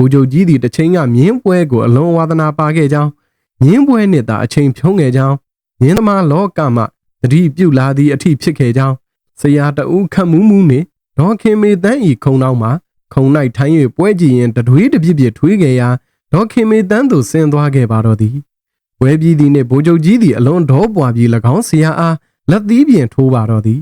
ိုလ်ချုပ်ကြီးသည်တစ်ချိန်ကမြင်းပွဲကိုအလွန်ဝါသနာပါခဲ့ကြောင်းမြင်းပွဲနှင့်သာအချိန်ဖြုံးခဲ့ကြောင်းမြင်းသမားလောကမှတတိပြုလာသည့်အထိဖြစ်ခဲ့ကြောင်းဆရာတဦးခတ်မူးမူးနှင့်ဒေါခင်မေတန်းဤခုံနောက်မှာခုံ၌ထိုင်း၍ပွဲကြည့်ရင်တတွေးတစ်ပြစ်ပြစ်ထွေးခဲ့ရာဒေါခင်မေတန်းသို့ဆင်းသွားခဲ့ပါတော့သည်ဝဲပြည်သည်နှင့်ဗိုလ်ချုပ်ကြီးသည်အလွန်ဒေါပွားပြီး၎င်းဆရာအားလက်သီးပြင်ထိုးပါတော့သည်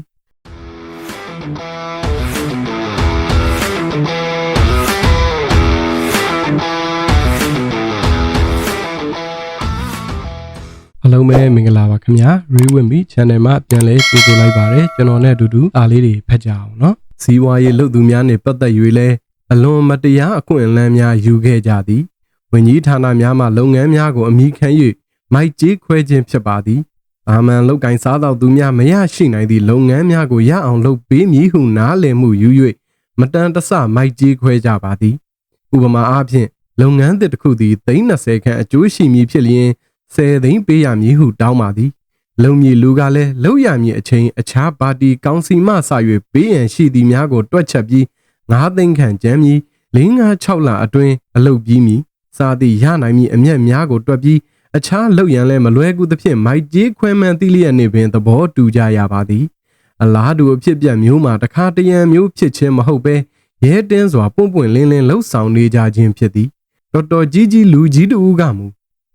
အားလုံးပဲမင်္ဂလာပါခင်ဗျာ Rewinme Channel မှာပြန်လည်ကြိုဆိုလိုက်ပါတယ်ကျွန်တော်နဲ့အတူတူအားလေးတွေဖတ်ကြအောင်နော်ဇီဝရေးလှုပ်သူများနဲ့ပတ်သက်၍လဲအလွန်မတရားအခွင့်အလမ်းများယူခဲ့ကြသည်ဝန်ကြီးဌာနများမှလုပ်ငန်းများကိုအမိခံ၍မိုက်ကြေးခွဲခြင်းဖြစ်ပါသည်အာမန်လောက်ကင်စားတော်သူများမရရှိနိုင်သည့်လုပ်ငန်းများကိုရအောင်လုပ်ပေးမည်ဟုနားလည်မှုယူ၍မတန်တဆမိုက်ကြေးခွဲကြပါသည်ဥပမာအားဖြင့်လုပ်ငန်းသစ်တစ်ခုသည်သိန်း20ခန့်အကျိုးရှိမည်ဖြစ်လျင် 10သိန်းပေးရမည်ဟုတောင်းပါသည်လုံမြေလူကလည်းလောက်ရမည်အချိန်အခြားပါတီကောင်စီမှစ၍ပေးရန်ရှိသည်များကိုတွက်ချက်ပြီး9သိန်းခန့်ကျမ်းမည်5-6လအတွင်းအလုပ်ပြီးမည်စာသည့်ရနိုင်မည်အမျက်များကိုတွက်ပြီးအခြားလုပ်ရန်လည်းမလွဲကူသဖြင့်မိုက်ကြေးခွဲမှန်သီလျက်နေပင်သဘောတူကြရပါသည်အလားတူအဖြစ်ပြက်မျိုးမှာတခါတရံမျိုးဖြစ်ခြင်းမဟုတ်ဘဲရဲတင်းစွာပွန့်ပွန့်လင်းလင်းလှုပ်ဆောင်နေကြခြင်းဖြစ်သည်တော်တော်ကြီးကြီးလူကြီးတူကမူ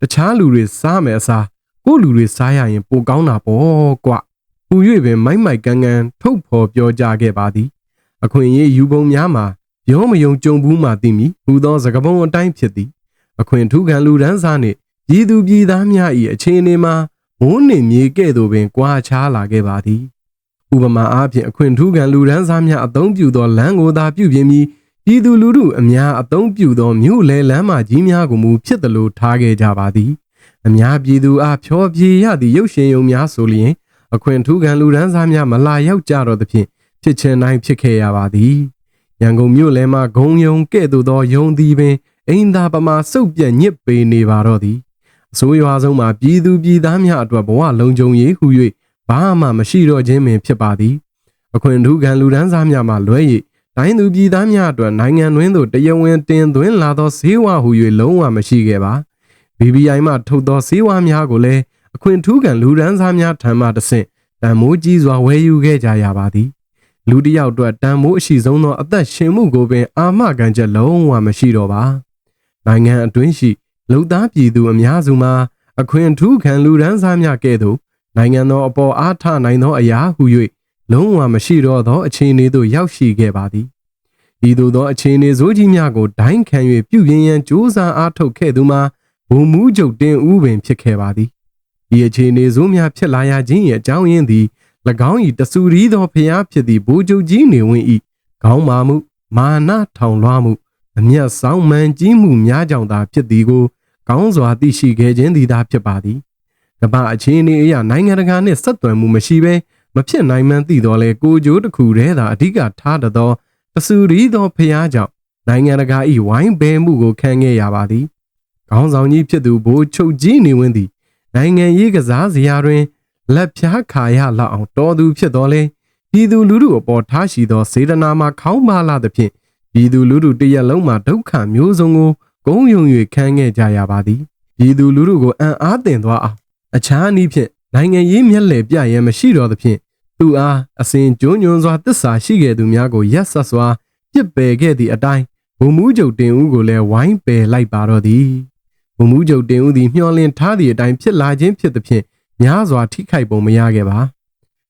တခြားလူတွေစားမယ်အစားကိုယ့်လူတွေစားရရင်ပိုကောင်းတာပေါ့ကွ။ပူ၍ပင်မိုက်မိုက်ကန်းကန်းထုတ်ဖော်ပြောကြားခဲ့ပါသည်။အခွင့်အရေးယူပုံများမှာရောမယုံကြုံဘူးမှသိမည်ဟူသောစကားပုံအတိုင်းဖြစ်သည်။အခွင့်ထူးခံလူဒန်းစားနှင့်ပြည်သူပြည်သားများ၏အခြေအနေမှာမိုးနှင့်မြေကဲ့သို့ပင်ကွာခြားလာခဲ့ပါသည်။ဥပမာအားဖြင့်အခွင့်ထူးခံလူဒန်းစားများအသုံးပြုသောလမ်းကိုသာပြုပြင်ပြီး ပြည်သူလူထုအများအသုံးပြုသောမြို့လေလမ်းမကြီးများကိုမူဖြစ်သလိုထားခဲ့ကြပါသည်အများပြည်သူအားဖြောပြေရသည့်ရုပ်ရှင်ရုံများဆိုလျင် အခွင့်ထူးခံလူဒန်းစားများမလာရောက်ကြတော့သဖြင့်ဖြစ်ချင်တိုင်းဖြစ်ခဲ့ရပါသည်ရန်ကုန်မြို့လယ်မှာဂုံယုံကဲ့သို့သောယုံသည်ပင်အိမ်သာပမာစုပ်ပြက်ညစ်ပေနေပါတော့သည်အစိုးရဆုံးမှာပြည်သူပြည်သားများအတွက်ဘဝလုံခြုံရေးဟု၍ဘာမှမရှိတော့ခြင်းပင်ဖြစ်ပါသည်အခွင့်ထူးခံလူဒန်းစားများမှလွဲ၍ တိုင်းသူပြည်သားများအတွက်နိုင်ငံတွင်းသို့တရားဝင်တင်သွင်းလာသောဈေးဝဟု၍လုံးဝမရှိခဲ့ပါ BBI မှထုတ်သောဈေးဝများကိုလည်းအခွင့်ထူးခံလူဒန်းစားများထံမှတဆင့်တန်မိုးကြီးစွာဝယ်ယူခဲ့ကြရပါသည်လူတစ်ယောက်အတွက်တန်မိုးအရှိဆုံးသောအသက်ရှင်မှုကိုပင်အာမခံချက်လုံးဝမရှိတော့ပါနိုင်ငံအတွင်းရှိလူသားပြည်သူအများစုမှာအခွင့်ထူးခံလူဒန်းစားများကဲ့သို့နိုင်ငံတော်အပေါ်အားထားနိုင်သောအရာဟု၍ လုံးဝမရှိတော့သောအခြေအနေသို့ရောက်ရှိခဲ့ပါသည်ဤသို့သောအခြေအနေဆိုးကြီးများကိုဒိုင်းခံ၍ပြုပြင်ရန်ကြိုးစားအားထုတ်ခဲ့သူမှာဘုံမူးချုပ်တင်ဦးပင်ဖြစ်ခဲ့ပါသည်ဒီအခြေအနေဆိုးများဖြစ်လာရခြင်းရဲ့အကြောင်းရင်းသည်၎င်း၏တဆူရီးသောဖျားဖြစ်သည့်ဘိုးချုပ်ကြီးနေဝင်၏ခေါင်းမာမှုမာနထောင်လွှားမှုအမျက်ဆောင်မှန်ကြီးမှုများကြောင့်သာဖြစ်သည်ကိုကောင်းစွာသိရှိခဲ့ခြင်းသည်သာဖြစ်ပါသည်ကမ္ဘာအခြေအနေအရနိုင်ငံတကာနှင့်ဆက်သွယ်မှုမရှိဘဲ မဖြစ်နိုင်မှန်းသိတော်လဲကိုကြိုးတစ်ခုတည်းသာအဓိကထားတသောတဆူရီသောဖျားကြောင့်နိုင်ငံတကာ၏ဝိုင်းဘဲမှုကိုခံခဲ့ရပါသည်ခေါင်းဆောင်ကြီးဖြစ်သူဘိုးချုပ်ကြီးနေဝင်းသည်နိုင်ငံရေးကစားစရာတွင်လက်ဖြားခါရလောက်အောင်တော်သူဖြစ်တော်လဲပြည်သူလူထုအပေါ်ထားရှိသောစေတနာမှာခေါင်းပါလာသဖြင့်ပြည်သူလူထုတရက်လုံးမှာဒုက္ခမျိုးစုံကိုဂုံယုံ၍ခံခဲ့ကြရပါသည်ပြည်သူလူထုကိုအံ့အားသင့်သွားအောင်အခြားနည်းဖြင့် နိုင်ငံရေးမျက်လှည့်ပြရန်မရှိတော့သဖြင့်သူအားအစဉ်ကြိုးညွန်စွာတစ္ဆာရှိခဲ့သူများကိုရက်ဆက်စွာပြစ်ပယ်ခဲ့သည့်အတိုင်းဘုံမူးချုပ်တင်ဦးကိုလည်းဝိုင်းပယ်လိုက်ပါတော့သည်ဘုံမူးချုပ်တင်ဦးသည်မျှော်လင့်ထားသည့်အတိုင်းဖြစ်လာခြင်းဖြစ်သဖြင့်များစွာထိခိုက်ပုံမရခဲ့ပါ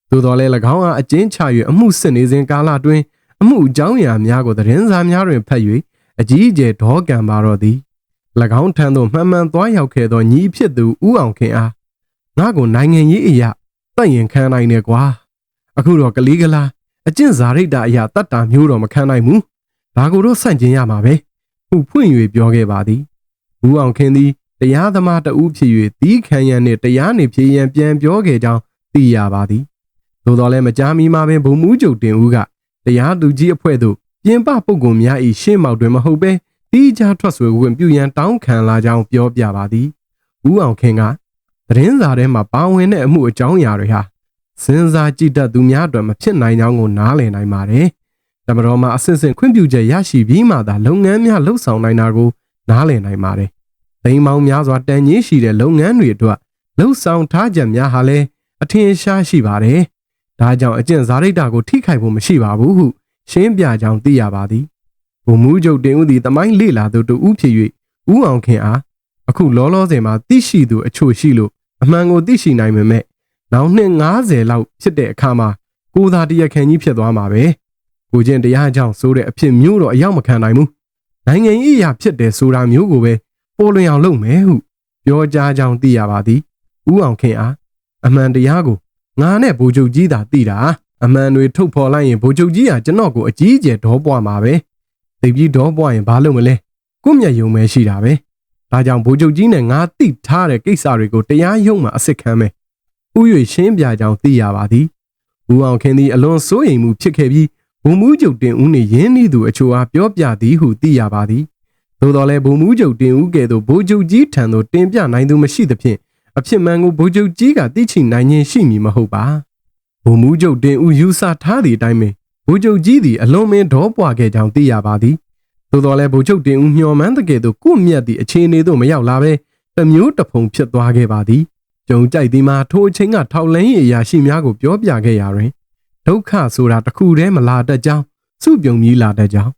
သို့တော်လည်း၎င်းအားအကျဉ်းချ၍အမှုစစ်နေစဉ်ကာလအတွင်းအမှုအကြောင်းအရာများကိုသတင်းစာများတွင်ဖတ်၍အကြီးအကျယ်ဒေါကံပါတော့သည်၎င်းထံသို့မှန်မှန်သွားရောက်ခဲ့သောညီဖြစ်သူဦးအောင်ခင်အား ငါကိုနိုင်ငံရေးအရာတတ်ရင်ခံနိုင်တယ်ကွာအခုတော့ကလေးကလာအကျင့်စာရိတ္တအရာတတ်တာမျိုးတော့မခံနိုင်ဘူးဒါကိုတော့ဆန့်ကျင်ရမှာပဲဟုဖွင့်၍ပြောခဲ့ပါသည်ဦးအောင်ခင်သည်တရားသမားတဦးဖြစ်၍တီးခံရန်နှင့်တရားနေဖြစ်ရန်ပြန်ပြောခဲ့ကြောင်းသိရပါသည်သို့တော်လည်းမကြားမီမှာပင်ဘုံမူးချုပ်တင်ဦးကတရားသူကြီးအဖွဲ့သို့ပြင်ပပုဂ္ဂိုလ်များ၏ရှေ့မောက်တွင်မဟုတ်ဘဲတီးခြားထွက်ဆွေဝင်ပြုရန်တောင်းခံလာကြောင်းပြောပြပါသည်ဦးအောင်ခင်က သတင်းစာထဲမှာပါဝင်တဲ့အမှုအကြောင်းအရာတွေဟာစဉ်းစားကြည့်တတ်သူများအတွက်မဖြစ်နိုင်ကြောင်းကိုနားလည်နိုင်ပါတယ်တမတော်မှာအစစ်စစ်ခွင့်ပြုချက်ရရှိပြီးမှသာလုပ်ငန်းများလှုပ်ဆောင်နိုင်တာကိုနားလည်နိုင်ပါတယ်။သိမ်းပေါင်းများစွာတန်ကြီးရှိတဲ့လုပ်ငန်းတွေအတွက်လှုပ်ဆောင်ထားချက်များဟာလည်းအထင်ရှားရှိပါတယ်။ဒါကြောင့်အကျင့်စာရိတ္တကိုထိခိုက်ဖို့မရှိပါဘူးဟုရှင်းပြကြောင်းသိရပါသည်။ဘုံမူးချုပ်တင်ဦးသည်တမိုင်းလေလာသူတူဦးဖြစ်၍ဦးအောင်ခင်အားအခုလောလောဆယ်မှာသိရှိသူအချို့ရှိလို့ အမှန်ကိုသိရှိနိုင်ပေမဲ့နောက်နှစ်90လောက်ဖြစ်တဲ့အခါမှာကိုသာတရခန်ကြီးဖြစ်သွားမှာပဲကိုချင်းတရားကြောင့်ဆိုတဲ့အဖြစ်မျိုးတော့အရောက်မခံနိုင်ဘူးနိုင်ငံရေးအရာဖြစ်တယ်ဆိုတာမျိုးကိုပဲပေါ်လွင်အောင်လုပ်မယ်ဟုပြောကြားကြောင်းသိရပါသည်ဦးအောင်ခင်အားအမှန်တရားကိုငါနဲ့ဗိုလ်ချုပ်ကြီးသာသိတာအမှန်တွေထုတ်ဖော်လိုက်ရင်ဗိုလ်ချုပ်ကြီးကကျွန်တော်ကိုအကြီးအကျယ်ဒေါပွားမှာပဲသိပြီးဒေါပွားရင်ဘာလုပ်မလဲကိုမျက်ယုံပဲရှိတာပဲ ဒါကြောင့်ဗိုလ်ချုပ်ကြီးနဲ့ငါတိထားတဲ့ကိစ္စတွေကိုတရားရုံးမှာအစ်စ်ခံမယ်ဥ၍ရှင်းပြကြောင်းသိရပါသည်ဦးအောင်ခင်သည်အလွန်စိုးရိမ်မှုဖြစ်ခဲ့ပြီးဘုံမူးချုပ်တင်ဦးနှင့်ရင်းနှီးသူအချို့အားပြောပြသည်ဟုသိရပါသည်သို့တော်လည်းဘုံမူးချုပ်တင်ဦးကဲ့သို့ဗိုလ်ချုပ်ကြီးထံသို့တင်ပြနိုင်သူမရှိသဖြင့်အဖြစ်မှန်ကိုဗိုလ်ချုပ်ကြီးကသိချိနိုင်ခြင်းရှိမည်မဟုတ်ပါဘုံမူးချုပ်တင်ဦးယူဆထားသည့်အတိုင်းပင်ဗိုလ်ချုပ်ကြီးသည်အလွန်မင်းဒေါပွားခဲ့ကြောင်းသိရပါသည် သို့တော်လည်းဗိုလ်ချုပ်တင်ဦးမျှော်မှန်းတဲ့ကဲ့သို့ကိုမြတ်သည့်အခြေအနေသို့မရောက်လာဘဲတမျိုးတဖုံဖြစ်သွားခဲ့ပါသည်ကြုံကြိုက်သည်မှာထိုအချိန်ကထောက်လန်းရေးအရာရှိများကိုပြောပြခဲ့ရာတွင်ဒုက္ခဆိုတာတစ်ခုတည်းမလာတတ်ကြောင်းစုပြုံကြီးလာတတ်ကြောင်း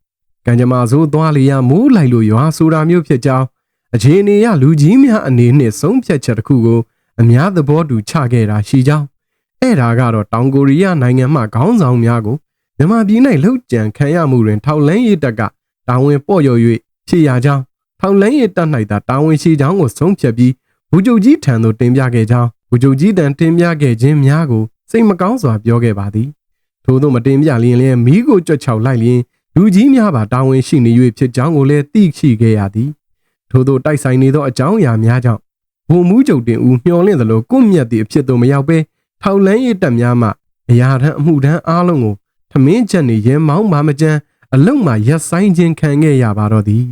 ကံကြမ္မာဆိုးသွားလျာမိုးလိုက်လို့ရွာဆိုတာမျိုးဖြစ်ကြောင်းအခြေအနေရလူကြီးများအနေနဲ့ဆုံးဖြတ်ချက်တစ်ခုကိုအများသဘောတူချခဲ့တာရှိကြောင်းအဲ့ဒါကတော့တောင်ကိုရီးယားနိုင်ငံမှခေါင်းဆောင်များကိုမြန်မာပြည်၌လှုပ်ကြံခံရမှုတွင်ထောက်လန်းရေးတပ်က တာဝန်ပေါ့လျော်၍ဖြစ်ရကြောင်းထောက်လန်းရေးတပ်၌သာတာဝန်ရှိကြောင်းကိုဆုံးဖြတ်ပြီးဘူဂျုံကြီးထံသို့တင်ပြခဲ့ကြောင်းဘူဂျုံကြီးတန်တင်ပြခဲ့ခြင်းများကိုစိတ်မကောင်းစွာပြောခဲ့ပါသည်ထို့သောမတင်ပြလျင်လည်းမိကိုကြွက်ချောက်လိုက်လျင်လူကြီးများပါတာဝန်ရှိနေ၍ဖြစ်ကြောင်းကိုလည်းသိရှိခဲ့ရသည်ထို့သောတိုက်ဆိုင်နေသောအကြောင်းအရာများကြောင့်ဘုံမူးချုပ်တင်ဦးမျှော်လင့်သလိုကွမြတ်သည့်အဖြစ်သို့မရောက်ဘဲထောက်လန်းရေးတပ်များမှအရာထမ်းအမှုထမ်းအားလုံးကိုထမင်းချက်နေရဲမောင်းမှမကြမ်း အလုံမှရက်ဆိုင်ခြင်းခံခဲ့ရပါတော့သည်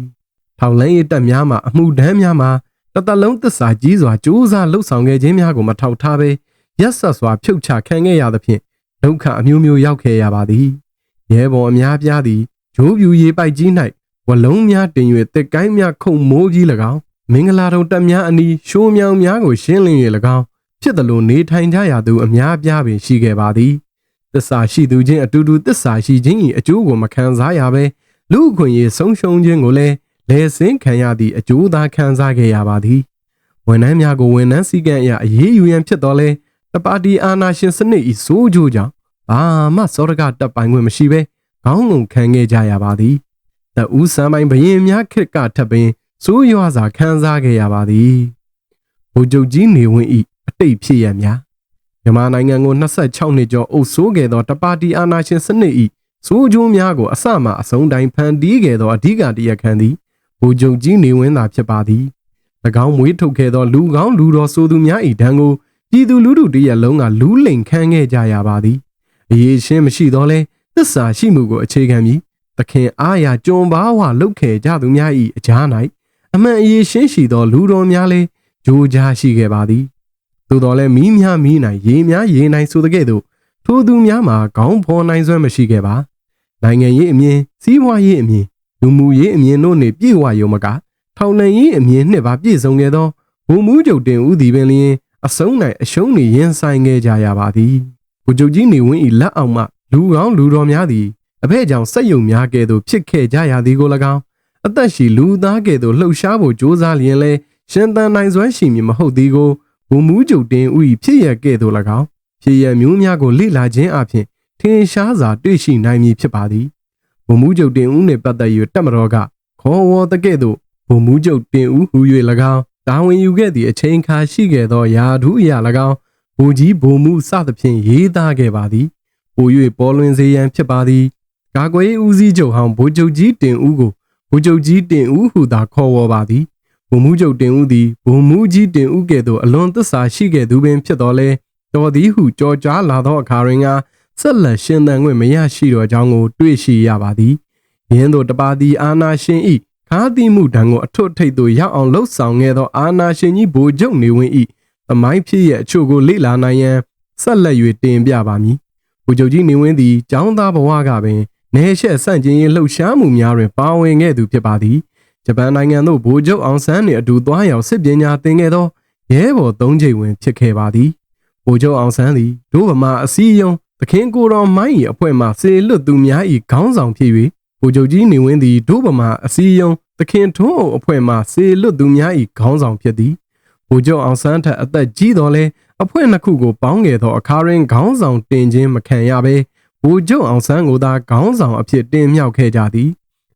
ထောက်လန်းရေးတပ်များမှအမှုထမ်းများမှတသက်လုံးသစ္စာကြီးစွာကြိုးစားလှုပ်ဆောင်ခဲ့ခြင်းများကိုမထောက်ထားဘဲရက်ဆက်စွာဖြုတ်ချခံခဲ့ရသဖြင့်ဒုက္ခအမျိုးမျိုးရောက်ခဲ့ရပါသည်ရဲဘော်အများပြားသည်ဂျိုးပြူရေပိုက်ကြီး၌ဝလုံးများတင်၍တက်ကိုင်းများခုံမိုးကြီး၎င်းမင်္ဂလာတုံတက်များအနီးရှိုးမြောင်များကိုရှင်းလင်း၍၎င်းဖြစ်သလိုနေထိုင်ကြရသူအများပြားပင်ရှိခဲ့ပါသည် သစ္စာရှိသူချင်းအတူတူသစ္စာရှိခြင်း၏အကျိုးကိုမခံစားရဘဲလူအခွင့်အရေးဆုံးရှုံးခြင်းကိုလည်းလဲစင်းခံရသည့်အကျိုးသာခံစားခဲ့ရပါသည်ဝန်ထမ်းများကိုဝန်ထမ်းစည်းကမ်းအရအရေးယူရန်ဖြစ်တော်လဲတပါတီအာနာရှင်စနစ်ဤစိုးကြိုးကြောင့်ဘာမှစောရကတပ်ပိုင်ခွင့်မရှိဘဲခေါင်းငုံခံခဲ့ကြရပါသည်တဦးစံပိုင်ဘရင်များခက်ကထပ်ပင်စိုးရွာစွာခံစားခဲ့ရပါသည်ဗိုလ်ချုပ်ကြီးနေဝင်းဤအတိတ်ဖြစ်ရများ မြန်မာနိုင်ငံကို26နှစ်ကျော်အုပ်စိုးခဲ့သောတပါတီအာဏာရှင်စနစ်ဤစိုးကျိုးများကိုအစမှအဆုံးတိုင်းဖန်တီးခဲ့သောအဓိကတရားခံသည်ဗိုလ်ချုပ်ကြီးနေဝင်းသာဖြစ်ပါသည်၎င်းမွေးထုတ်ခဲ့သောလူကောင်းလူတော်ဆိုသူများ၏ဒဏ်ကိုပြည်သူလူထုတရက်လုံးကလူးလိန်ခံခဲ့ကြရပါသည်အရေးရှင်းမရှိတော့လဲသစ္စာရှိမှုကိုအခြေခံပြီးသခင်အားရကြုံပါဝလုတ်ခဲ့ကြသူများ၏အကြား၌အမှန်အရေးရှင်းရှိသောလူတော်များလည်းကြိုးကြားရှိခဲ့ပါသည် သို့တော်လည်းမီးများမီးနိုင်ရေများရေနိုင်ဆိုတဲ့ကဲ့သို့ထိုသူများမှာခေါင်းဖော်နိုင်စွမ်းမရှိခဲ့ပါနိုင်ငံရေးအမြင်စီးပွားရေးအမြင်လူမှုရေးအမြင်တို့နှင့်ပြည့်ဝရုံမကထောင်နှံရေးအမြင်နှင့်ပါပြည့်စုံခဲ့သောဘုံမှုချုပ်တင်ဦးသည်ပင်လျင်အဆုံး၌အရှုံးနေရင်ဆိုင်ခဲ့ကြရပါသည်ဘုချုပ်ကြီးနေဝင်း၏လက်အောက်မှလူကောင်းလူတော်များသည်အဖဲ့ကြောင့်စက်ယုံများကဲ့သို့ဖြစ်ခဲ့ကြရသည်ကို၎င်းအသက်ရှိလူသားကဲ့သို့လှုပ်ရှားဖို့ကြိုးစားလျင်လဲရှင်သန်နိုင်စွမ်းရှိမည်မဟုတ်သည်ကို ဘုံမှုချုပ်တင်ဦး၏ဖြစ်ရကဲ့သို့၎င်းဖြစ်ရမျိုးများကိုလေ့လာခြင်းအပြင်ထင်ရှားစွာတွေ့ရှိနိုင်မည်ဖြစ်ပါသည်ဘုံမှုချုပ်တင်ဦးနှင့်ပတ်သက်၍တက်မတော်ကခေါ်ဝေါ်တကဲ့သို့ဘုံမှုချုပ်တင်ဦးဟူ၍၎င်းတာဝန်ယူခဲ့သည့်အချိန်ခါရှိခဲ့သောယာဓုအရာ၎င်းဘူကြီးဘုံမှုစသဖြင့်ရေးသားခဲ့ပါသည်ပို၍ပေါ်လွင်စေရန်ဖြစ်ပါသည်ကာကွယ်ဦးစီးချုပ်ဟောင်းဗိုလ်ချုပ်ကြီးတင်ဦးကိုဗိုလ်ချုပ်ကြီးတင်ဦးဟုသာခေါ်ဝေါ်ပါသည် ဗိုလ်မှူးချုပ်တင်ဦးသည်ဗိုလ်မှူးကြီးတင်ဦးကဲ့သို့အလွန်သစ္စာရှိခဲ့သူပင်ဖြစ်တော်လဲတော်သည်ဟုကြော်ကြားလာသောအခါတွင်ကဆက်လက်ရှင်သန်ခွင့်မရရှိတော့ကြောင်းကို တွေ့ရှိရပါသည်ယင်းတို့တပါတီအာနာရှင်ဤခါတိမှုတံကိုအထွတ်ထိပ်သို့ရောက်အောင်လှုပ်ဆောင်ခဲ့သောအာနာရှင်ကြီးဗိုလ်ချုပ်နေဝင်းဤသမိုင်းဖြစ်ရဲ့အချို့ကိုလေ့လာနိုင်ရန်ဆက်လက်၍တင်ပြပါမည်။ဗိုလ်ချုပ်ကြီးနေဝင်းသည်ចောင်းသားဘဝကပင်နေရှက်ဆန့်ကျင်ရေးလှုပ်ရှားမှုများတွင်ပါဝင်ခဲ့သူဖြစ်ပါသည် ဂျပန်နိုင်ငံသို့ဗိုလ်ချုပ်အောင်ဆန်းနှင့်အတူသွားရောက်စစ်ပညာသင်ခဲ့သောရဲဘော်သုံးချိန်ဝင်ဖြစ်ခဲ့ပါသည်ဗိုလ်ချုပ်အောင်ဆန်းသည်ဒို့ဗမာအစည်းအရုံးသခင်ကိုတော်မိုင်း၏အဖွဲ့မှစေလွတ်သူများ၏ခေါင်းဆောင်ဖြစ်၍ဗိုလ်ချုပ်ကြီးနေဝင်းသည်ဒို့ဗမာအစည်းအရုံးသခင်ထွန်းအုပ်အဖွဲ့မှစေလွတ်သူများ၏ခေါင်းဆောင်ဖြစ်သည်ဗိုလ်ချုပ်အောင်ဆန်းထက်အသက်ကြီးတော်လဲအဖွဲ့နှစ်ခုကိုပေါင်းခဲ့သောအခါတွင်ခေါင်းဆောင်တင်ခြင်းမခံရဘဲဗိုလ်ချုပ်အောင်ဆန်းကိုသာခေါင်းဆောင်အဖြစ်တင်မြှောက်ခဲ့ကြသည်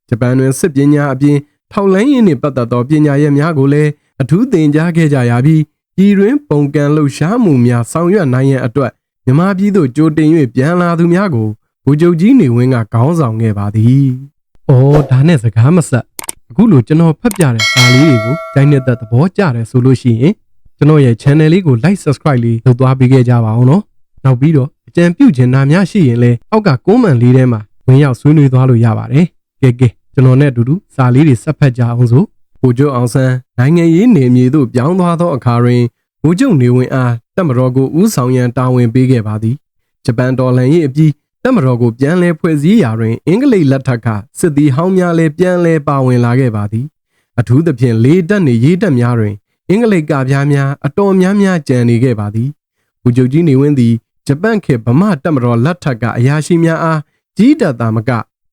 ဂျပန်တွင်စစ်ပညာအပြင် ထောက်လိုင်းရင်းနှင့်ပတ်သက်သောပညာရပ်များကိုလည်းအထူးသင်ကြားခဲ့ကြရပြီးပြည်တွင်ပုံကံလှုပ်ရှားမှုများဆောင်ရွက်နိုင်ရန်အတွက်မြန်မာပြည်သို့ကြိုတင်၍ပြန်လာသူများကိုဗိုလ်ချုပ်ကြီးနေဝင်းကခေါင်းဆောင်ခဲ့ပါသည်။အော်ဒါနဲ့စကားမဆက်အခုလိုကျွန်တော်ဖတ်ပြတဲ့စာလေးတွေကိုကြိုင်းနေတဲ့သဘောကျတယ်ဆိုလို့ရှိရင်ကျွန်တော်ရဲ့ channel လေးကို like subscribe လေးလုပ်သွားပေးခဲ့ကြပါအောင်နော်။နောက်ပြီးတော့အကြံပြုချင်တာများရှိရင်လည်းအောက်က comment လေးထဲမှာဝင်ရောက်ဆွေးနွေးသွားလို့ရပါတယ်။ကဲကဲ ကျွန်တော်နဲ့အတူတူစာလေးတွေဆက်ဖတ်ကြအောင်စို့။ဗိုလ်ချုပ်အောင်ဆန်းနိုင်ငံရေးနေမြေသို့ပြောင်းသွားသောအခါတွင်ဗိုလ်ချုပ်နေဝင်အားတပ်မတော်ကိုဦးဆောင်ရန်တာဝန်ပေးခဲ့ပါသည်။ဂျပန်တော်လှန်ရေးအပြီးတပ်မတော်ကိုပြန်လည်ဖွဲ့စည်းရာတွင်အင်္ဂလိပ်လက်ထက်ကစစ်သည်ဟောင်းများလည်းပြန်လည်ပါဝင်လာခဲ့ပါသည်။အထူးသဖြင့်လေးတပ်နှင့်ရေးတပ်များတွင်အင်္ဂလိပ်ကပြားများအတော်များများကြံနေခဲ့ပါသည်။ဗိုလ်ချုပ်ကြီးနေဝင်းသည်ဂျပန်ခေတ်ဗမာတပ်မတော်လက်ထက်ကအရာရှိများအားကြီးတပ်သားမက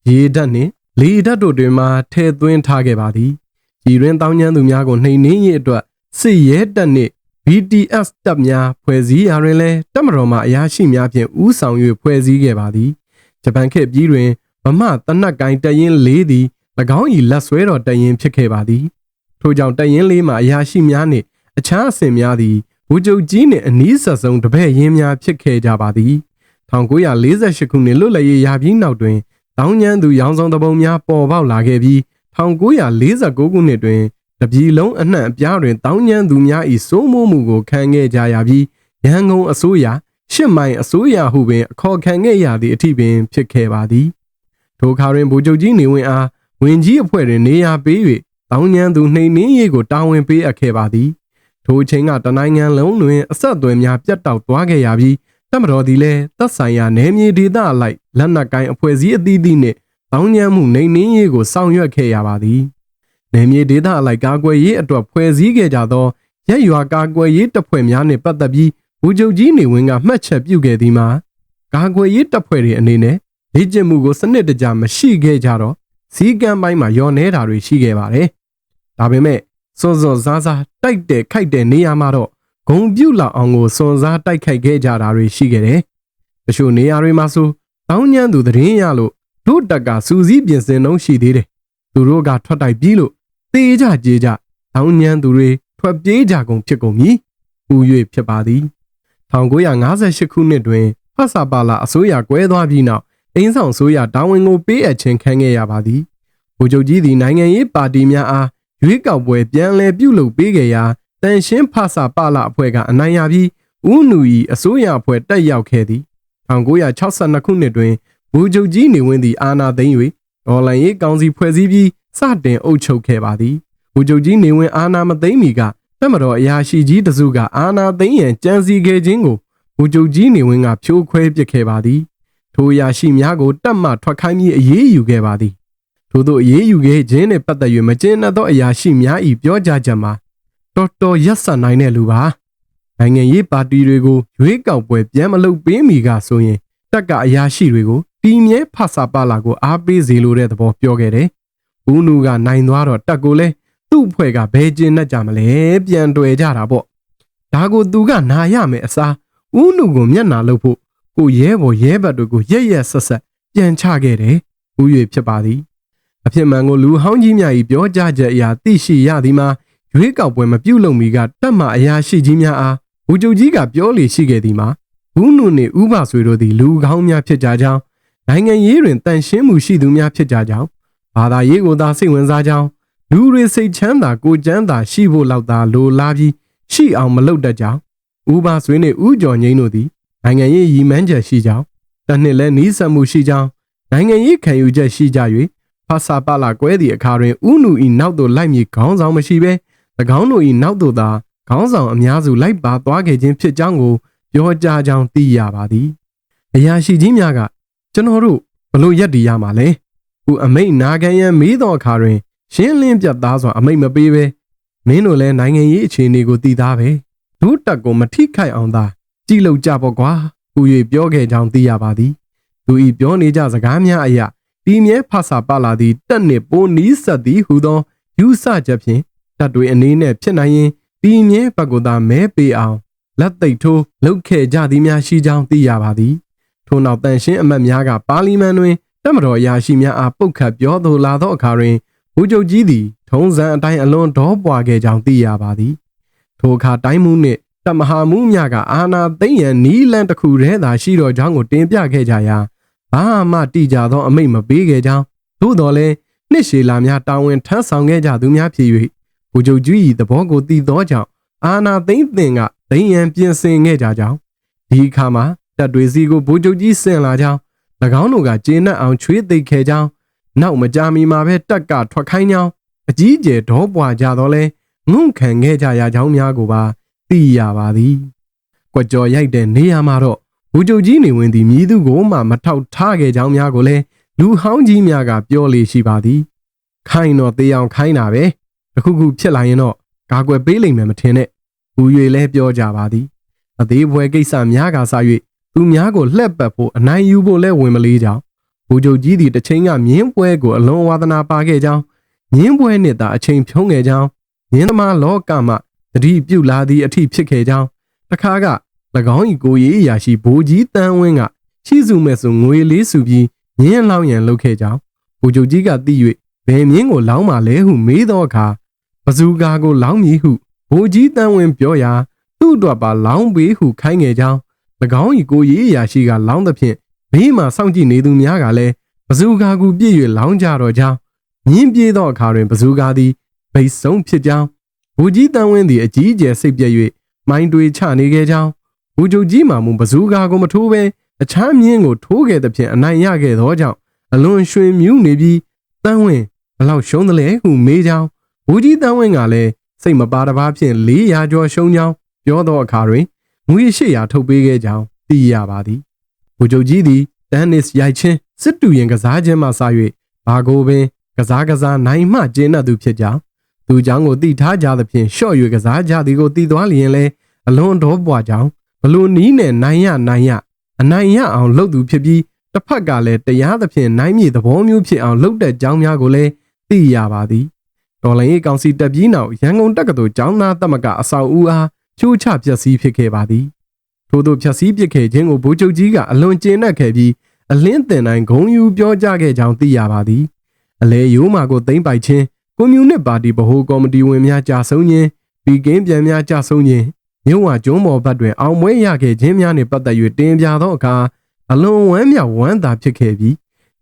ရေတပ်နှင့် လေတပ်တို့တွင်မှထည့်သွင်းထားခဲ့ပါသည်။ကြီးရင်းတောင်းကျမ်းသူများကိုနှိမ်နင်းရေးအတွက်စစ်ရဲတပ်နှင့် BTS တပ်များဖွဲ့စည်းရာတွင်လည်းတပ်မတော်မှအရာရှိများဖြင့်ဦးဆောင်၍ဖွဲ့စည်းခဲ့ပါသည်ဂျပန်ခေတ်ပြည်တွင်ဗမာတနက်ကိုင်းတရင်လေးသည်၎င်း၏လက်ဆွဲတော်တရင်ဖြစ်ခဲ့ပါသည်ထို့ကြောင့်တရင်လေးမှအရာရှိများနှင့်အခြားအဆင့်များသည်ဘူဂျုတ်ကြီးနှင့်အနီးဆက်ဆုံးတပည့်ရင်းများဖြစ်ခဲ့ကြပါသည်1948ခုနှစ်လွတ်လပ်ရေးရပြီးနောက်တွင် တောင်းကျမ်းသူရောင်ဆောင်တပုံများပေါ်ပေါက်လာခဲ့ပြီး1949ခုနှစ်တွင်တပြည်လုံးအနှံ့အပြားတွင်တောင်းကျမ်းသူများ၏စိုးမိုးမှုကိုခံခဲ့ကြရပြီးရန်ကုန်အစိုးရရှစ်မိုင်အစိုးရဟုပင်အခေါ်ခံခဲ့ရသည့်အထိပင်ဖြစ်ခဲ့ပါသည်ထိုအခါတွင်ဗိုလ်ချုပ်ကြီးနေဝင်အားဝင်ကြီးအဖွဲ့တွင်နေရာပေး၍တောင်းကျမ်းသူနှိမ်နင်းရေးကိုတာဝန်ပေးအပ်ခဲ့ပါသည်ထိုအချိန်ကတနိုင်ငံလုံးတွင်အဆက်အသွယ်များပြတ်တောက်သွားခဲ့ရပြီး တမတော်သည်လည်းသက်ဆိုင်ရာနယ်မြေဒေသအလိုက်လက်နက်ကိုင်အဖွဲ့အစည်းအသီးသီးနှင့်တောင်းကျမ်းမှုနှိမ်နင်းရေးကိုဆောင်ရွက်ခဲ့ရပါသည်နယ်မြေဒေသအလိုက်ကာကွယ်ရေးအတွက်ဖွဲ့စည်းခဲ့ကြသောရက်ရွာကာကွယ်ရေးတပ်ဖွဲ့များနှင့်ပတ်သက်ပြီးဘူဂျုတ်ကြီးနေဝင်းကမှတ်ချက်ပြုခဲ့သည်မှာကာကွယ်ရေးတပ်ဖွဲ့တွေအနေနဲ့လေ့ကျင့်မှုကိုစနစ်တကျမရှိခဲ့ကြတော့စီကံပိုင်းမှာရောနေတာတွေရှိခဲ့ပါတယ်။ဒါပေမဲ့စွန်စွန်စားစားတိုက်တယ်ခိုက်တဲ့နေရာမှာတော့ ဂုံပြုတ်လောက်အောင်ကိုစွန်စားတိုက်ခိုက်ခဲ့ကြတာတွေရှိခဲ့တယ်။တချို့နေရာတွေမှာဆိုတောင်းညံသူသတင်းရလို့တို့တက်ကစူးစီးပြင်ဆင်နှုံးရှိသေးတယ်။သူတို့ကထွက်တိုက်ပြီးလို့တေးကြကြေးကြတောင်းညံသူတွေထွက်ပြေးကြကုန်ဖြစ်ကုန်ပြီ။ဥ၍ဖြစ်ပါသည်1958ခုနှစ်တွင်ဖဆာပါလာအစိုးရကွဲသွားပြီးနောက်အင်းဆောင်ဆိုရတာဝန်ကိုပေးအပ်ခြင်းခံခဲ့ရပါသည်။ဗိုလ်ချုပ်ကြီးသည်နိုင်ငံရေးပါတီများအားရွေးကောက်ပွဲပြန်လည်ပြုလုပ်ပေးခဲ့ရာ တန်ရှင်းဖဆာပါလာအဖွဲ့ကအနိုင်ရပြီးဦးနူ၏အစိုးရအဖွဲ့တက်ရောက်ခဲ့သည်1962ခုနှစ်တွင်ဗိုလ်ချုပ်ကြီးနေဝင်းသည်အာဏာသိမ်း၍ဒေါ်လန်ရေးကောင်စီဖွဲ့စည်းပြီးစတင်အုပ်ချုပ်ခဲ့ပါသည်ဗိုလ်ချုပ်ကြီးနေဝင်းအာဏာမသိမ်းမီကတက်မတော်အရာရှိကြီးတစုကအာဏာသိမ်းရန်ကြံစည်ခဲ့ခြင်းကိုဗိုလ်ချုပ်ကြီးနေဝင်းကဖြိုးခွဲပစ်ခဲ့ပါသည်ထိုအရာရှိများကိုတတ်မှထွက်ခိုင်းပြီးအေးအေးယူခဲ့ပါသည်ထို့သောအေးအေးယူခဲ့ခြင်းနှင့်ပတ်သက်၍မကျင်းသောအရာရှိများ၏ပြောကြားချက်မှာ တော်တော်ရက်ဆက်နိုင်တဲ့လူပါနိုင်ငံရေးပါတီတွေကိုရွေးကောက်ပွဲပြန်မလုပ်ပေးမီကဆိုရင်တက်ကအရာရှိတွေကိုတီမြဲဖဆာပါလာကိုအားပေးစေလိုတဲ့သဘောပြောခဲ့တယ်။ဦးနူကနိုင်သွားတော့တက်ကိုလဲသူ့အဖွဲ့ကဘယ်ကျင်းနဲ့ကြမလဲပြန်တွေ့ကြတာပေါ့။ဒါကိုသူကနာရမယ်အစားဦးနုကိုမျက်နာလုပ်ဖို့ကိုရဲဘော်ရဲဘတ်တို့ကိုရက်ရက်ဆက်ဆက်ပြန်ချခဲ့တယ်။ဦး၍ဖြစ်ပါသည်။အဖြစ်မှန်ကိုလူဟောင်းကြီးများ၏ပြောကြားချက်အရာသိရှိရသည်မှာ ရွေးကောက်ပွဲမပြုတ်လုံမီကတက်မှအရာရှိကြီးများအားဦးကျုပ်ကြီးကပြောလေရှိခဲ့သည်မှာဘူးနုနှင့်ဥပဆွေတို့သည်လူကောင်းများဖြစ်ကြကြောင်းနိုင်ငံရေးတွင်တန်ရှင်းမှုရှိသူများဖြစ်ကြကြောင်းဘာသာရေးကိုသာစိတ်ဝင်စားကြောင်းလူတွေစိတ်ချမ်းသာကိုကျမ်းသာရှိဖို့လောက်သာလိုလားပြီးရှိအောင်မလုပ်တတ်ကြောင်းဥပဆွေနှင့်ဥကျော်ငိမ့်တို့သည်နိုင်ငံရေးရည်မှန်းချက်ရှိကြောင်းတနှစ်လဲနီးစပ်မှုရှိကြောင်းနိုင်ငံရေးခံယူချက်ရှိကြ၍ဖာစာပါလာကွဲသည့်အခါတွင်ဥနူဤနောက်သို့လိုက်မည်ခေါင်းဆောင်မရှိဘဲ၎ င်းတို့၏နောက်သို့သာခေါင်းဆောင်အများစုလိုက်ပါသွားခဲ့ခြင်းဖြစ်ကြောင်းကိုပြောကြားကြောင်းသိရပါသည်အရာရှိကြီးများကကျွန်တော်တို့ဘလို့ရက်တည်ရမှာလဲခုအမိတ်နာခံရန်မေးသောအခါတွင်ရှင်းလင်းပြတ်သားစွာအမိတ်မပေးပဲမင်းတို့လည်းနိုင်ငံရေးအခြေအနေကိုတည်သားပဲဒုတက်ကိုမထိခိုက်အောင်သာကြည်လို့ကြပေါ့ကွာဟူ၍ပြောခဲ့ကြောင်းသိရပါသည်သူဤပြောနေကြစကားများအရာဒီမြဲဖဆာပလာသည်တက်နှင့်ပိုနီးဆက်သည်ဟူသောယူဆချက်ဖြင့် တပ်တွေအနေနဲ့ဖြစ်နိုင်ရင်ဒီမြဲဘက်ကသာမဲပေးအောင်လက်သိပ်ထိုးလှုပ်ခဲ့ကြသည်များရှိကြောင်းသိရပါသည်ထို့နောက်တန်ရှင်းအမတ်များကပါလီမန်တွင်တပ်မတော်အရာရှိများအားပုတ်ခတ်ပြောဆိုလာသောအခါတွင်ဘူချုပ်ကြီးသည်ထုံးစံအတိုင်းအလွန်ဒေါပွာခဲ့ကြောင်းသိရပါသည်ထိုအခါတိုင်းမှုနှင့်တမဟာမှုများကအာနာသိမ့်ရန်နီးလန်းတစ်ခုတည်းသာရှိတော်ကြောင်းကိုတင်ပြခဲ့ကြရာဘာမှတိကြသောအမိတ်မပေးခဲ့ကြောင်းသို့တော်လည်းနှစ်ရှည်လာများတာဝန်ထမ်းဆောင်ခဲ့ကြသူများဖြစ်၍ ဘူချုပ်ကြီး၏သဘောကိုသိသောကြောင့်အာနာသိမ့်သင်ကသိမ့်ရန်ပြင်ဆင်ခဲ့ကြကြောင်းဒီအခါမှာတပ်တွေစီကိုဘူချုပ်ကြီးဆင်လာကြောင်း၎င်းတို့ကကျေနပ်အောင်ချွေးသိပ်ခဲ့ကြောင်းနောက်မကြာမီမှာပဲတက်ကထွက်ခိုင်းကြောင်းအကြီးကျယ်ဒေါပွာကြတော့လဲငုံခံခဲ့ကြရကြောင်းများကိုပါသိရပါသည်။ကွက်ကြော်ရိုက်တဲ့နေရာမှာတော့ဘူချုပ်ကြီးနေဝင်သည်မြည်သူကိုမှမထောက်ထားခဲ့ကြောင်းများကိုလည်းလူဟောင်းကြီးများကပြောလေရှိပါသည်။ခိုင်းတော့တေးအောင်ခိုင်းတာပဲ။ တခုခုဖြစ်လာရင်တော့ကာကွယ်ပေးလိမ့်မယ်မထင်နဲ့။ဘူ၍လဲပြောကြပါသည်။အသေးပွဲကိစ္စများကစား၍သူများကိုလှက်ပတ်ဖို့အနိုင်ယူဖို့လဲဝင်မလေးကြောင်းဘူချုပ်ကြီးသည်တစ်ချိန်ကမြင်းပွဲကိုအလွန်ဝါသနာပါခဲ့ကြောင်းမြင်းပွဲနှစ်သာအချိန်ဖြုံးခဲ့ကြောင်းမြင်းသမားလောကမှတတိပြုလာသည့်အထိဖြစ်ခဲ့ကြောင်းတခါက၎င်း၏ကိုရေးအရာရှိဘိုးကြီးတန်းဝင်းကရှိစုမဲ့ဆိုငွေလေးစုပြီးမြင်းလောင်းရန်လုပ်ခဲ့ကြောင်းဘူချုပ်ကြီးကသိ၍ဘယ်မြင်းကိုလောင်းပါလဲဟုမေးသောအခါ ဘဇူကာကိုလောင်းမည်ဟုဘိုးကြီးတန်းဝင်းပြောရာသူ့အတွက်ပါလောင်းပေးဟုခိုင်းခဲ့ကြောင်း၎င်း၏ကိုရေးအရာရှိကလောင်းသဖြင့်ဘေးမှစောင့်ကြည့်နေသူများကလည်းဘဇူကာကူပြည့်၍လောင်းကြတော့ကြောင်းမြင်းပြေးသောအခါတွင်ဘဇူကာသည်ဗိတ်ဆုံးဖြစ်ကြောင်းဘူကြီးတန်ဝင်းသည်အကြီးအကျယ်စိတ်ပြည့်၍မိုင်းတွေချနေခဲ့ကြောင်းဘူချုပ်ကြီးမှမူဘဇူကာကိုမထိုးဘဲအခြားမြင်းကိုထိုးခဲ့သဖြင့်အနိုင်ရခဲ့သောကြောင့်အလွန်ရွှင်မြူးနေပြီးတန်ဝင်းဘလောက်ရှုံးတယ်လဲဟုမေးကြောင်း ဘူကြီးတန်ဝင်းကလည်းစိတ်မပါတပါးဖြင့်400ကျော်ရှုံးကြောင်းပြောသောအခါတွင်ငွေ800ထုတ်ပေးခဲ့ကြောင်းသိရပါသည်ဘူချုပ်ကြီးသည်တန်နစ်ရိုက်ချင်းစစ်တူရင်ကစားခြင်းမှစ၍ဘာကိုပင်ကစားကစားနိုင်မှကျင်းတတ်သူဖြစ်ကြောင်းသူเจ้าကိုတိထားကြသဖြင့်ရှော့၍ကစားကြသည်ကိုတည်သွားလျင်လဲအလွန်တော်ပွားကြောင်းဘလို့နီးနဲ့နိုင်ရနိုင်ရအနိုင်ရအောင်လုပ်သူဖြစ်ပြီးတစ်ဖက်ကလည်းတရားသဖြင့်နိုင်မြေသဘောမျိုးဖြစ်အောင်လုပ်တဲ့ကြောင်းများကိုလည်းသိရပါသည် တော်လိုင်းရေးကောင်စီတက်ပြီးနောက်ရန်ကုန်တက္ကသိုလ်ကျောင်းသားတက်မကအဆောက်အဦအားချိုးချပျက်စီးဖြစ်ခဲ့ပါသည်ထို့သောဖြက်စီးပစ်ခဲ့ခြင်းကိုဗိုလ်ချုပ်ကြီးကအလွန်ကျေနပ်ခဲ့ပြီးအလင်းတင်တိုင်းဂုံယူပြောကြားခဲ့ကြောင်းသိရပါသည်အလဲရိုးမာကိုသိမ့်ပိုက်ခြင်းကွန်မြူနစ်ပါတီဗဟိုကော်မတီဝင်များကြာဆုံးခြင်းပီကင်းပြန်များကြာဆုံးခြင်းမြို့ဝကျုံးမော်ဘတ်တွင်အောင်မွေးရခဲ့ခြင်းများနှင့်ပတ်သက်၍တင်ပြသောအခါအလွန်ဝမ်းမြောက်ဝမ်းသာဖြစ်ခဲ့ပြီး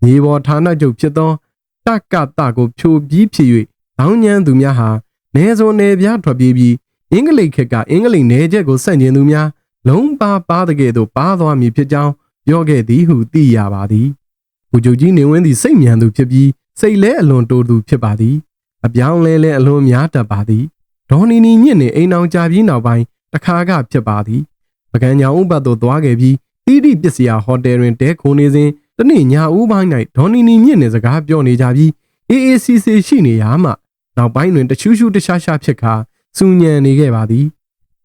မြေပေါ်ဌာနချုပ်ဖြစ်သောတက္ကတကိုဖြိုပြီးဖြစ်၍ တောင်းညံသူများဟာနေစုံနေပြားထွက်ပြေးပြီးအင်္ဂလိပ်ခေတ်ကအင်္ဂလိပ်နယ်ချက်ကိုဆန့်ကျင်သူများလုံးပါပါတကယ်သို့ပါသွားမည်ဖြစ်ကြောင်းပြောခဲ့သည်ဟုသိရပါသည်။ဘူဂျူကြီးနေဝင်းသည်စိတ်မြန်သူဖြစ်ပြီးစိတ်လဲအလွန်တိုးသူဖြစ်ပါသည်။အပြောင်းလဲလဲအလွန်များတတ်ပါသည်။ဒေါ်နီနီမြင့်နေအိမ်အောင်ကြပြီးနောက်ပိုင်းတခါကဖြစ်ပါသည်။ပကံညာဥပတ်သို့သွားခဲ့ပြီးတိတိပစ္စယဟိုတယ်တွင်တဲခုန်နေစဉ်တနေ့ညာဦးပိုင်း၌ဒေါ်နီနီမြင့်နေစကားပြောနေကြပြီး AACC ရှိနေရမှ နောက်ပိုင်းတွင်တချူးချူးတခြားခြားဖြစ်ခါစူညံနေခဲ့ပါသည်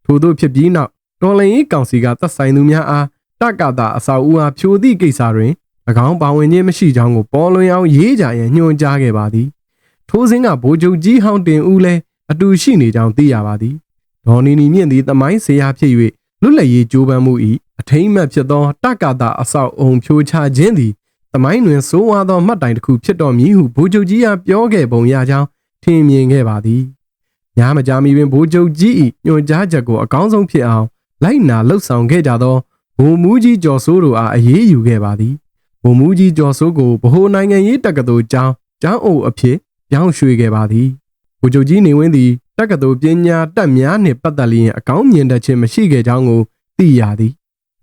ထို့သောဖြစ်ပြီးနောက်တော်လင်ရေးကောင်စီကသက်ဆိုင်သူများအားတက္ကတာအစာအုပ်အားဖြိုသည့်ကိစ္စတွင်၎င်းပါဝင်ခြင်းမရှိကြောင်းကိုပေါ်လွင်အောင်ရေးကြရန်ညွှန်ကြားခဲ့ပါသည်ထိုးစင်းကဗိုလ်ချုပ်ကြီးဟောင်းတင်ဦးလည်းအတူရှိနေကြောင်းသိရပါသည်ဒေါ်နီနီမြင့်သည်သမိုင်းဆရာဖြစ်၍လွတ်လပ်ရေးကြိုးပမ်းမှု၏အထိမ့်မှတ်ဖြစ်သောတက္ကတာအဆောက်အုံဖြိုချခြင်းသည်သမိုင်းတွင်စိုးဝါသောမှတ်တိုင်တစ်ခုဖြစ်တော်မည်ဟုဗိုလ်ချုပ်ကြီးကပြောခဲ့ပုံရကြောင်း ထင်မြင်ခဲ့ပါသည်ညမကြာမီပင်ဗိုလ်ချုပ်ကြီး၏ညွှန်ကြားချက်ကိုအကောင်းဆုံးဖြစ်အောင်လိုက်နာလှုပ်ဆောင်ခဲ့ကြသောဗိုလ်မှူးကြီးကျော်စိုးတို့အားအရေးယူခဲ့ပါသည်ဗိုလ်မှူးကြီးကျော်စိုးကိုဗဟိုနိုင်ငံရေးတက္ကသိုလ်ကျောင်းကျောင်းအုပ်အဖြစ်ပြောင်းရွှေ့ခဲ့ပါသည်ဗိုလ်ချုပ်ကြီးနေဝင်းသည်တက္ကသိုလ်ပညာတတ်များနှင့်ပတ်သက်လျင်အကောင်းမြင်တတ်ခြင်းမရှိခဲ့ကြောင်းကိုသိရသည်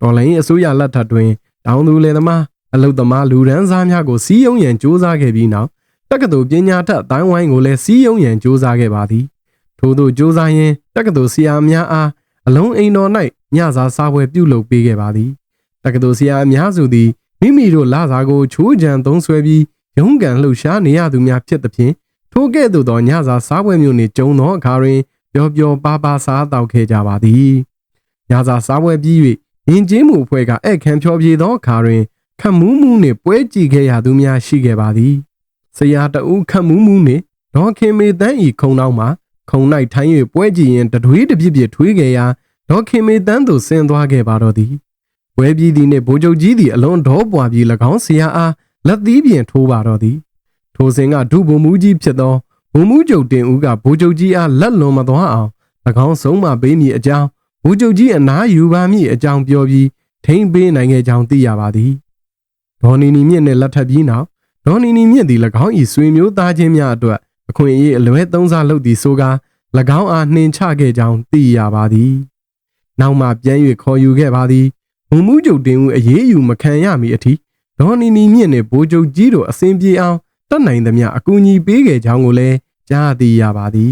ဒေါ်လိုင်းအစိုးရလက်ထက်တွင်တောင်သူလယ်သမားအလုတ်သမားလူရန်စားများကိုစီးယုံရန်စ조사ခဲ့ပြီးနောက် တက္ကသိုလ်ပညာတတ်ဒိုင်းဝိုင်းကိုလည်းစီးယုံရန်ကြိုးစားခဲ့ပါသည်ထို့သောကြိုးစားရင်းတက္ကသိုလ်ဆရာများအားအလုံးအိမ်တော်၌ညစာစားပွဲပြုလုပ်ပေးခဲ့ပါသည်တက္ကသိုလ်ဆရာအများစုသည်မိမိတို့လစာကိုချိုးချံသုံးဆွဲပြီးရုန်းကန်လှုပ်ရှားနေရသူများဖြစ်သဖြင့်ထိုကဲ့သို့သောညစာစားပွဲမျိုးနှင့်ကြုံသောအခါတွင်ပျော်ပျော်ပါပါစားတောက်ခဲ့ကြပါသည်ညစာစားပွဲပြီး၍ရင်ကျင်းမှုအဖွဲ့ကဧကံဖြောပြေသောအခါတွင်ခမူးမှုနှင့်ပွဲကြည့်ခဲ့ရသူများရှိခဲ့ပါသည် ဆရာတဦးခတ်မူးမူးနှင့်ဒေါခင်မေတန်းဤခုံနောက်မှာခုံ၌ထိုင်း၍ပွဲကြည့်ရင်တတွေးတစ်ပြစ်ပြစ်ထွေးခဲ့ရာဒေါခင်မေတန်းသို့ဆင်းသွားခဲ့ပါတော့သည်ဝဲပြည်သည်နှင့်ဗိုလ်ချုပ်ကြီးသည်အလွန်ဒေါပွားပြီး၎င်းဆရာအားလက်သီးပြင်ထိုးပါတော့သည်ထိုစဉ်ကဒုဗိုလ်မှူးကြီးဖြစ်သောဗိုလ်မှူးချုပ်တင်ဦးကဗိုလ်ချုပ်ကြီးအားလက်လွန်မသွားအောင်၎င်းဆုံးမပေးမည်အကြောင်းဗိုလ်ချုပ်ကြီးအနားယူပါမည်အကြောင်းပြောပြီးထိမ့်ပေးနိုင်ခဲ့ကြောင်းသိရပါသည်ဒေါ်နီနီမြင့်နှင့်လက်ထပ်ပြီးနောက် ဒေါ်နီနီမြင့်သည်၎င်း၏ဆွေမျိုးသားချင်းများအတွက်အခွင့်အရေးအလွဲသုံးစားလုပ်သည်ဆိုကာ၎င်းအားနှင်ချခဲ့ကြောင်းသိရပါသည်နောက်မှပြန်၍ခေါ်ယူခဲ့ပါသည်ဘုံမှုချုပ်တင်ဦးအရေးယူမခံရမီအထိဒေါ်နီနီမြင့်နဲ့ဘိုးချုပ်ကြီးတို့အစဉ်ပြေအောင်တတ်နိုင်သမျှအကူအညီပေးခဲ့ကြောင်းကိုလည်းကြားသိရပါသည်